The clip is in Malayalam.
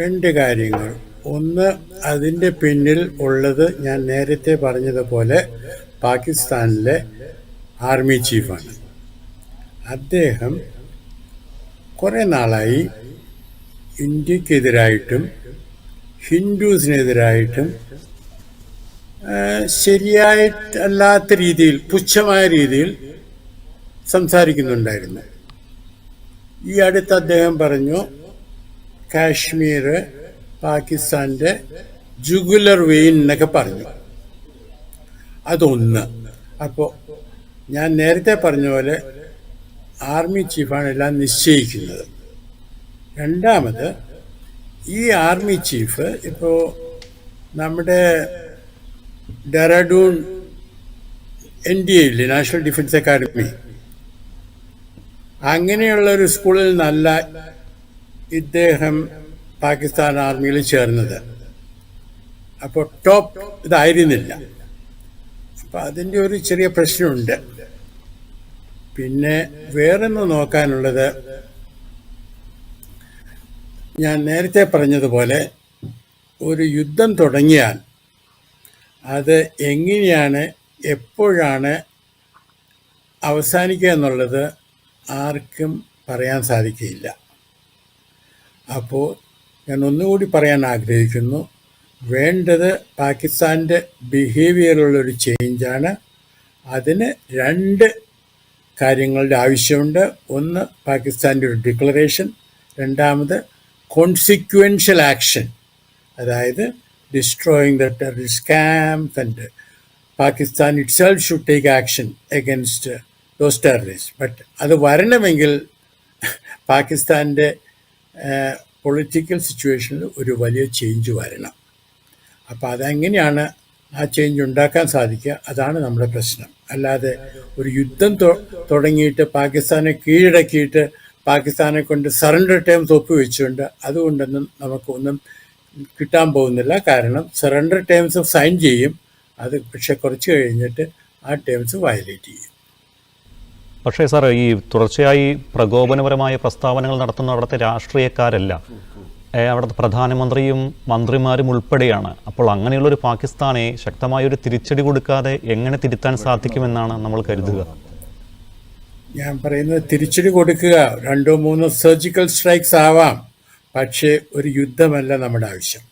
രണ്ട് കാര്യങ്ങൾ. ഒന്ന് അതിന്റെ പിന്നിൽ ഉള്ളത് ഞാൻ നേരത്തെ പറഞ്ഞതുപോലെ പാകിസ്ഥാനിലെ ആർമി ചീഫാണ്. അദ്ദേഹം കുറേ നാളായി ഇന്ത്യക്കെതിരായിട്ടും ഹിന്ദുസിനെതിരായിട്ടും ശരിയായിട്ടല്ലാത്ത രീതിയിൽ പുച്ഛമായ രീതിയിൽ സംസാരിക്കുന്നുണ്ടായിരുന്നു. ഈ അടുത്ത് അദ്ദേഹം പറഞ്ഞു കാശ്മീർ പാകിസ്ഥാന്റെ ജുഗുലർ വെയിൻ എന്നൊക്കെ പറഞ്ഞു. അതൊന്ന്. അപ്പോൾ ഞാൻ നേരത്തെ പറഞ്ഞ പോലെ ആർമി ചീഫാണ് എല്ലാം നിശ്ചയിക്കുന്നത്. രണ്ടാമത് ഈ ആർമി ചീഫ് ഇപ്പോൾ നമ്മുടെ ഡെറാഡൂൺ എൻ ഡി എ ഇല്ലേ നാഷണൽ ഡിഫൻസ് അക്കാഡമി അങ്ങനെയുള്ള ഒരു സ്കൂളിൽ നിന്നല്ല ഇദ്ദേഹം പാകിസ്ഥാൻ ആർമിയിൽ ചേർന്നത്. അപ്പോൾ ടോപ്പ് ഇതായിരുന്നില്ല. അപ്പോൾ അതിന്റെ ഒരു ചെറിയ പ്രശ്നമുണ്ട്. പിന്നെ വേറൊന്ന് നോക്കാനുള്ളത് ഞാൻ നേരത്തെ പറഞ്ഞതുപോലെ ഒരു യുദ്ധം തുടങ്ങിയാൽ അത് എങ്ങനെയാണ് എപ്പോഴാണ് അവസാനിക്കുക എന്നുള്ളത് ആർക്കും പറയാൻ സാധിക്കില്ല അപ്പോൾ ഞാൻ ഒന്നുകൂടി പറയാൻ ആഗ്രഹിക്കുന്നു. വേണ്ടത് പാകിസ്ഥാന്റെ ബിഹേവിയറിലുള്ളൊരു ചേഞ്ചാണ് അതിന് രണ്ട് കാര്യങ്ങളുടെ ആവശ്യമുണ്ട്. ഒന്ന് പാകിസ്ഥാന്റെ ഒരു ഡിക്ലറേഷൻ രണ്ടാമത് കോൺസിക്വൻഷ്യൽ ആക്ഷൻ അതായത് destroying the terrorist camp and Pakistan itself should take action against those terrorist but അത് വരണമെങ്കിൽ പാകിസ്ഥാന്റെ പൊളിറ്റിക്കൽ സിറ്റുവേഷനിൽ ഒരു വലിയ ചേഞ്ച് വരണം. അപ്പോൾ അതെങ്ങനെയാണ് ആ ചേഞ്ച് ഉണ്ടാക്കാൻ സാധിക്കുക? അതാണ് നമ്മുടെ പ്രശ്നം. അല്ലാതെ ഒരു യുദ്ധം തുടങ്ങിയിട്ട് പാകിസ്ഥാനെ കീഴടക്കിയിട്ട് പാകിസ്ഥാനെ കൊണ്ട് സറണ്ടർ ടൈം തൊപ്പി വെച്ചുകൊണ്ട് അതുകൊണ്ടൊന്നും നമുക്കൊന്നും കിട്ടാൻ പോകുന്നില്ല. കാരണം സറണ്ടർ ടേംസ് സൈൻ ചെയ്യും. അത് പക്ഷെ കുറച്ച് കഴിഞ്ഞിട്ട് ആ ടേംസ് വയലേറ്റ് ചെയ്യും. പക്ഷേ സാർ ഈ തുടർച്ചയായി പ്രകോപനപരമായ പ്രസ്താവനകൾ നടത്തുന്ന അവിടുത്തെ രാഷ്ട്രീയക്കാരല്ല. അവിടുത്തെ പ്രധാനമന്ത്രിയും മന്ത്രിമാരും ഉൾപ്പെടെയാണ്. അപ്പോൾ അങ്ങനെയുള്ളൊരു പാകിസ്ഥാനെ ശക്തമായൊരു തിരിച്ചടി കൊടുക്കാതെ എങ്ങനെ തിരുത്താൻ സാധിക്കുമെന്നാണ് നമ്മൾ കരുതുക. ഞാൻ പറയുന്നത് തിരിച്ചടി കൊടുക്കുക രണ്ടോ മൂന്നോ സർജിക്കൽ സ്ട്രൈക്സ് ആവാം. പക്ഷേ ഒരു യുദ്ധമല്ല നമ്മുടെ ആവശ്യം.